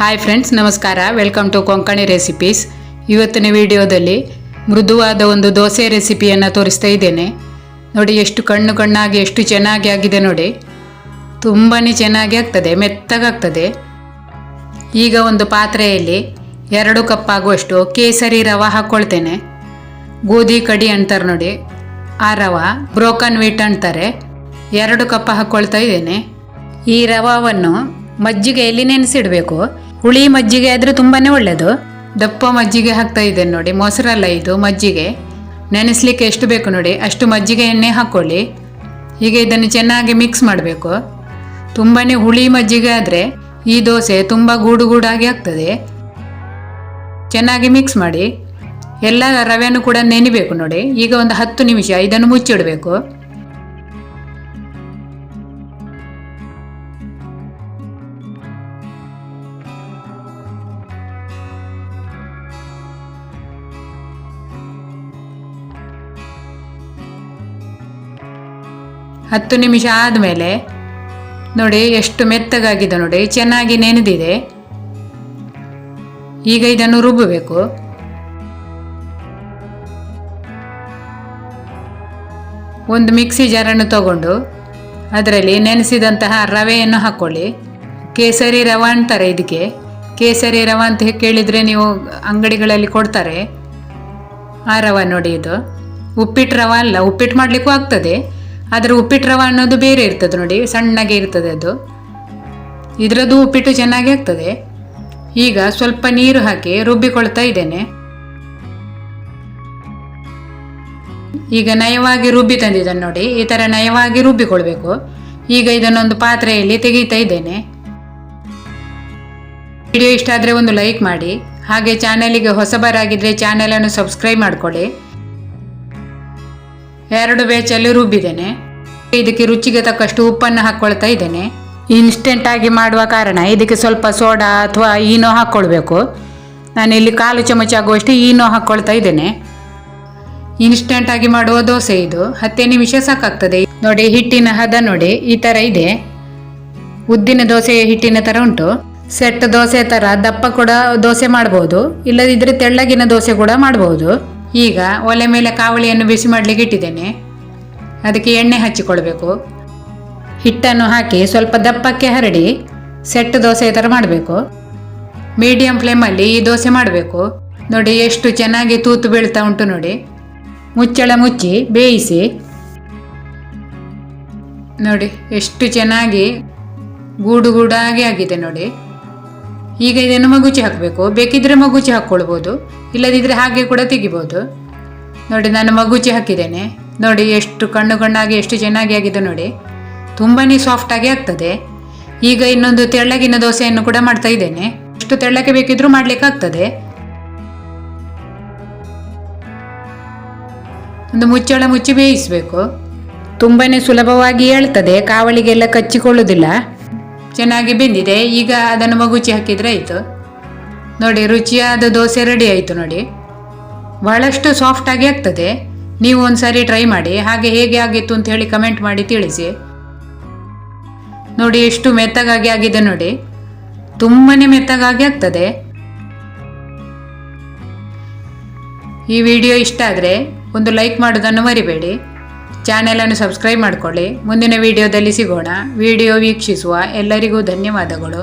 Hi friends ನಮಸ್ಕಾರ. Welcome to Konkani recipes ಇವತ್ತಿನ ವಿಡಿಯೋದಲ್ಲಿ ಮೃದುವಾದ ಒಂದು ದೋಸೆ ರೆಸಿಪಿಯನ್ನು ತೋರಿಸ್ತಾ ಇದ್ದೇನೆ. ನೋಡಿ, ಎಷ್ಟು ಕಣ್ಣು ಕಣ್ಣಾಗಿ, ಎಷ್ಟು ಚೆನ್ನಾಗಿ ಆಗಿದೆ ನೋಡಿ. ತುಂಬಾ ಚೆನ್ನಾಗಿ ಆಗ್ತದೆ, ಮೆತ್ತಗಾಗ್ತದೆ. ಈಗ ಒಂದು ಪಾತ್ರೆಯಲ್ಲಿ ಎರಡು ಕಪ್ ಆಗುವಷ್ಟು ಕೇಸರಿ ರವೆ ಹಾಕ್ಕೊಳ್ತೇನೆ ಗೋಧಿ ಕಡಿ ಅಂತಾರೆ ನೋಡಿ. ಆ ರವ ಬ್ರೋಕನ್ ವೀಟ್ ಅಂತಾರೆ. ಎರಡು ಕಪ್ ಹಾಕ್ಕೊಳ್ತಾ ಇದ್ದೇನೆ. ಈ ರವಾವನ್ನು ಮಜ್ಜಿಗೆಯಲ್ಲಿ ನೆನೆಸಿಡಬೇಕು? ಹುಳಿ ಮಜ್ಜಿಗೆ ಆದರೆ ತುಂಬಾ ಒಳ್ಳೆಯದು ದಪ್ಪ ಮಜ್ಜಿಗೆ ಹಾಕ್ತಾ ಇದ್ದೇನೆ ನೋಡಿ, ಮೊಸರಲ್ಲ ಇದು ಮಜ್ಜಿಗೆ. ನೆನೆಸ್ಲಿಕ್ಕೆ ಎಷ್ಟು ಬೇಕು ನೋಡಿ, ಅಷ್ಟು ಮಜ್ಜಿಗೆ ಎಣ್ಣೆ ಹಾಕ್ಕೊಳ್ಳಿ ಹೀಗೆ ಇದನ್ನು ಚೆನ್ನಾಗಿ ಮಿಕ್ಸ್ ಮಾಡಬೇಕು. ತುಂಬಾ ಹುಳಿ ಮಜ್ಜಿಗೆ ಆದರೆ ಈ ದೋಸೆ ತುಂಬ ಗೂಡು ಗೂಡಾಗಿ ಆಗ್ತದೆ. ಚೆನ್ನಾಗಿ ಮಿಕ್ಸ್ ಮಾಡಿ. ಎಲ್ಲ ರವೆಯನ್ನು ಕೂಡ ನೆನಿಬೇಕು ನೋಡಿ, ಈಗ ಒಂದು ಹತ್ತು ನಿಮಿಷ ಇದನ್ನು ಮುಚ್ಚಿಡಬೇಕು. ಹತ್ತು ನಿಮಿಷ ಆದಮೇಲೆ ನೋಡಿ ಎಷ್ಟು ಮೆತ್ತಗಾಗಿದೆ ನೋಡಿ, ಚೆನ್ನಾಗಿ ನೆನೆದಿದೆ. ಈಗ ಇದನ್ನು ರುಬ್ಬಬೇಕು. ಒಂದು ಮಿಕ್ಸಿ ಜಾರನ್ನು ತಗೊಂಡು ಅದರಲ್ಲಿ ನೆನೆಸಿದಂತಹ ರವೆಯನ್ನು ಹಾಕ್ಕೊಳ್ಳಿ ಕೇಸರಿ ರವೆ ಅಂತಾರೆ ಇದಕ್ಕೆ. ಕೇಸರಿ ರವೆ ಅಂತ ಕೇಳಿದರೆ ನೀವು ಅಂಗಡಿಗಳಲ್ಲಿ ಕೊಡ್ತಾರೆ. ಆ ರವೆ ನೋಡಿ ಇದು. ಉಪ್ಪಿಟ್ಟು ರವೆ ಅಲ್ಲ, ಉಪ್ಪಿಟ್ಟು ಮಾಡಲಿಕ್ಕೂ ಆಗ್ತದೆ. ಆದರೆ ಉಪ್ಪಿಟ್ಟು ರವೆ ಅನ್ನೋದು ಬೇರೆ ಇರ್ತದೆ ನೋಡಿ, ಸಣ್ಣಗೆ ಇರ್ತದೆ ಅದು. ಇದರದ್ದು ಉಪ್ಪಿಟ್ಟು ಚೆನ್ನಾಗಿ ಆಗ್ತದೆ. ಈಗ ಸ್ವಲ್ಪ ನೀರು ಹಾಕಿ ರುಬ್ಬಿಕೊಳ್ತಾ ಇದ್ದೇನೆ. ಈಗ ನಯವಾಗಿ ರುಬ್ಬಿ ತಂದಿದ್ದಾನೆ ನೋಡಿ, ಈ ಥರ ನಯವಾಗಿ ರುಬ್ಬಿಕೊಳ್ಬೇಕು. ಈಗ ಇದನ್ನೊಂದು ಪಾತ್ರೆಯಲ್ಲಿ ತೆಗೀತಾ ಇದ್ದೇನೆ. ವಿಡಿಯೋ ಇಷ್ಟ ಆದರೆ ಒಂದು ಲೈಕ್ ಮಾಡಿ, ಹಾಗೆ ಚಾನಲಿಗೆ ಹೊಸಬರಾಗಿದ್ದರೆ ಚಾನೆಲನ್ನು ಸಬ್ಸ್ಕ್ರೈಬ್ ಮಾಡ್ಕೊಳ್ಳಿ. ಎರಡು ಬೇಚಲ್ಲಿ ರುಬ್ಬಿದ್ದೇನೆ. ಇದಕ್ಕೆ ರುಚಿಗೆ ತಕ್ಕಷ್ಟು ಉಪ್ಪನ್ನು ಹಾಕ್ಕೊಳ್ತಾ ಇದ್ದೇನೆ. ಇನ್ಸ್ಟೆಂಟ್ ಆಗಿ ಮಾಡುವ ಕಾರಣ ಇದಕ್ಕೆ ಸ್ವಲ್ಪ ಸೋಡಾ ಅಥವಾ ಈನೋ ಹಾಕ್ಕೊಳ್ಬೇಕು. ನಾನು ಇಲ್ಲಿ ಕಾಲು ಚಮಚ ಆಗುವಷ್ಟು ಈನೋ ಹಾಕ್ಕೊಳ್ತಾ ಇದ್ದೇನೆ. ಇನ್ಸ್ಟೆಂಟ್ ಆಗಿ ಮಾಡುವ ದೋಸೆ ಇದು. ಹತ್ತೇ ನಿಮಿಷ ಸಾಕಾಗ್ತದೆ. ನೋಡಿ, ಹಿಟ್ಟಿನ ಹದ ನೋಡಿ, ಈ ಥರ ಇದೆ. ಉದ್ದಿನ ದೋಸೆ ಹಿಟ್ಟಿನ ಥರ ಉಂಟು. ಸೆಟ್ ದೋಸೆ ಥರ ದಪ್ಪ ಕೂಡ ದೋಸೆ ಮಾಡ್ಬೋದು. ಇಲ್ಲದಿದ್ದರೆ ತೆಳ್ಳಗಿನ ದೋಸೆ ಕೂಡ ಮಾಡ್ಬೋದು. ಈಗ ಒಲೆ ಮೇಲೆ ಕಾವಳಿಯನ್ನು ಬಿಸಿ ಮಾಡಲಿಕ್ಕೆ ಇಟ್ಟಿದ್ದೇನೆ. ಅದಕ್ಕೆ ಎಣ್ಣೆ ಹಚ್ಚಿಕೊಳ್ಬೇಕು. ಹಿಟ್ಟನ್ನು ಹಾಕಿ ಸ್ವಲ್ಪ ದಪ್ಪಕ್ಕೆ ಹರಡಿ ಸೆಟ್ ದೋಸೆ ಥರ ಮಾಡಬೇಕು. ಮೀಡಿಯಂ ಫ್ಲೇಮಲ್ಲಿ ಈ ದೋಸೆ ಮಾಡಬೇಕು. ನೋಡಿ ಎಷ್ಟು ಚೆನ್ನಾಗಿ ತೂತು ಬೀಳ್ತಾ ಉಂಟು ನೋಡಿ. ಮುಚ್ಚಳ ಮುಚ್ಚಿ ಬೇಯಿಸಿ. ನೋಡಿ ಎಷ್ಟು ಚೆನ್ನಾಗಿ ಗೂಡು ಗೂಡಾಗಿ ಆಗಿದೆ ನೋಡಿ. ಈಗ ಇದನ್ನು ಮಗುಚಿ ಹಾಕಬೇಕು. ಬೇಕಿದ್ರೆ ಮಗುಚಿ ಹಾಕ್ಕೊಳ್ಬೋದು. ಇಲ್ಲದಿದ್ದರೆ ಹಾಗೆ ಕೂಡ ತೆಗಿಬೋದು. ನೋಡಿ ನಾನು ಮಗುಚಿ ಹಾಕಿದ್ದೇನೆ. ನೋಡಿ, ಎಷ್ಟು ಕಣ್ಣು ಕಣ್ಣಾಗಿ, ಎಷ್ಟು ಚೆನ್ನಾಗಿ ಆಗಿದೆ ನೋಡಿ. ತುಂಬಾ ಸಾಫ್ಟಾಗಿ ಆಗ್ತದೆ. ಈಗ ಇನ್ನೊಂದು ತೆಳ್ಳಗಿನ ದೋಸೆಯನ್ನು ಕೂಡ ಮಾಡ್ತಾ ಇದ್ದೇನೆ. ಎಷ್ಟು ತೆಳ್ಳಗೆ ಬೇಕಿದ್ರೂ ಮಾಡ್ಲಿಕ್ಕೆ ಆಗ್ತದೆ. ಒಂದು ಮುಚ್ಚಳ ಮುಚ್ಚಿ ಬೇಯಿಸಬೇಕು. ತುಂಬಾ ಸುಲಭವಾಗಿ ಹೇಳ್ತದೆ ಕಾವಳಿಗೆಲ್ಲ ಕಚ್ಚಿಕೊಳ್ಳುವುದಿಲ್ಲ ಚೆನ್ನಾಗಿ ಬೆಂದಿದೆ, ಈಗ ಅದನ್ನು ಮಗುಚಿ ಹಾಕಿದರೆ ಆಯಿತು. ನೋಡಿ, ರುಚಿಯಾದ ದೋಸೆ ರೆಡಿ ಆಯಿತು ನೋಡಿ. ಬಹಳಷ್ಟು ಸಾಫ್ಟಾಗಿ ಆಗ್ತದೆ. ನೀವು ಒಂದ್ಸರಿ ಸಾರಿ ಟ್ರೈ ಮಾಡಿ, ಹಾಗೆ ಹೇಗೆ ಆಗಿತ್ತು ಅಂತ ಹೇಳಿ ಕಮೆಂಟ್ ಮಾಡಿ ತಿಳಿಸಿ. ನೋಡಿ, ಎಷ್ಟು ಮೆತ್ತಗಾಗಿ ಆಗಿದೆ ನೋಡಿ. ತುಂಬಾ ಮೆತ್ತಗಾಗಿ ಆಗ್ತದೆ. ಈ ವಿಡಿಯೋ ಇಷ್ಟ ಆದರೆ ಒಂದು ಲೈಕ್ ಮಾಡೋದನ್ನು ಮರಿಬೇಡಿ. ಚಾನೆಲನ್ನು ಸಬ್ಸ್ಕ್ರೈಬ್ ಮಾಡಿಕೊಳ್ಳಿ. ಮುಂದಿನ ವಿಡಿಯೋದಲ್ಲಿ ಸಿಗೋಣ. ವಿಡಿಯೋ ವೀಕ್ಷಿಸುವ ಎಲ್ಲರಿಗೂ ಧನ್ಯವಾದಗಳು.